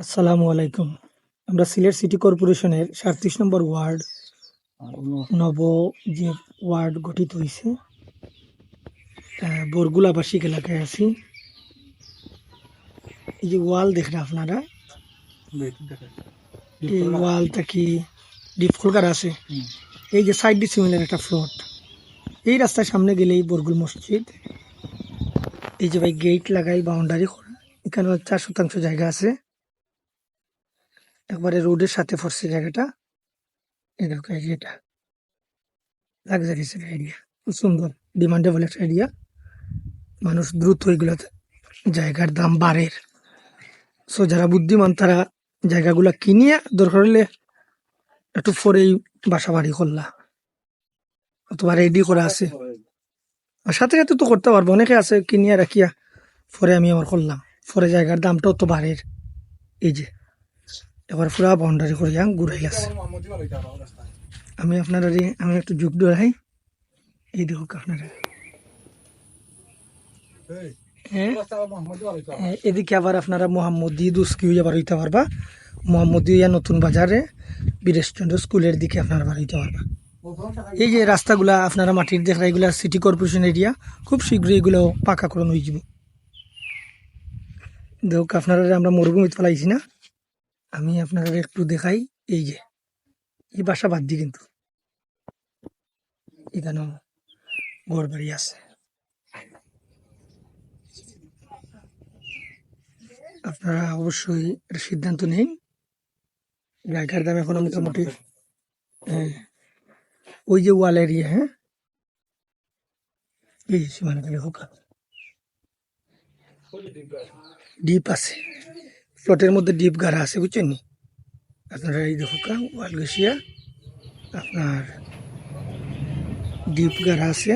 আসসালামু আলাইকুম। আমরা সিলেট সিটি কর্পোরেশনের সাতত্রিশ নম্বর ওয়ার্ড নব যে ওয়ার্ড গঠিত হয়েছে আহ, বরগুল এলাকায় আছি। এই যে ওয়াল দেখেন আপনারা এই ওয়ালটা কি ডিপ কলকার আছে? এই যে সাইড সিমিলার একটা ফ্লোট। এই রাস্তার সামনে গেলেই বরগুল মসজিদ। এই যে ভাই গেট লাগাই বাউন্ডারি করা এখানে চার শতাংশ জায়গা আছে। একবারে রোডের সাথে পড়ছে জায়গাটা। দেখো এই যে এরিয়া খুব সুন্দর ডিমান্ডেবল একটা এরিয়া মানুষ দ্রুত এগুলোতে জায়গার দাম বাড়ের সো যারা বুদ্ধিমান, তারা জায়গাগুলা কিনিয়া দরকার হলে একটু পরেই বাসা বাড়ি করলা। অথবা রেডি করা আছে। আর সাথে সাথে তো করতে পারব। অনেকে আছে কিনিয়া রাখিয়া পরে আমি আমার করলাম। পরে জায়গার দামটাও তো বাড়ের এই যে এবার পুরা বাউন্ডারি করিয়া ঘুরাই আছে আমি আপনারা আমি একটু যুগ ধরাই এই দেখুক আপনারা। হ্যাঁ? হ্যাঁ, এদিকে আবার আপনারা মোহাম্মদী দুস্কি হইয়া বার হইতে পারবা। মোহাম্মদী হইয়া নতুন বাজারে বীরেশচন্দ্র স্কুলের দিকে আপনারা বার হইতে পারবা। এই যে রাস্তাগুলা আপনারা মাটির দেখা এগুলা সিটি কর্পোরেশন এরিয়া খুব শীঘ্রই এগুলো পাকাকরণ হয়ে যাব। দেখুক আপনারা আমরা মরুভূমিতে ফেলাইছি না। আমি আপনারা একটু দেখাই এই যে এই বাসা বাদ দিই কিন্তু এখানেও ঘর বাড়ি আছে। আপনারা অবশ্যই সিদ্ধান্ত নিন। জায়গার দাম এখনও মোটামুটি হ্যাঁ, ওই যে ওয়াল এরিয়া হ্যাঁ? এই সীমানা হোক। ডিপ আছে। প্লটের মধ্যে ডিপ গাড়া আছে, বুঝছেন নি? আপনারা এই দেখুন ওয়ালগেশিয়া আপনার ডিপ গাড়া আছে।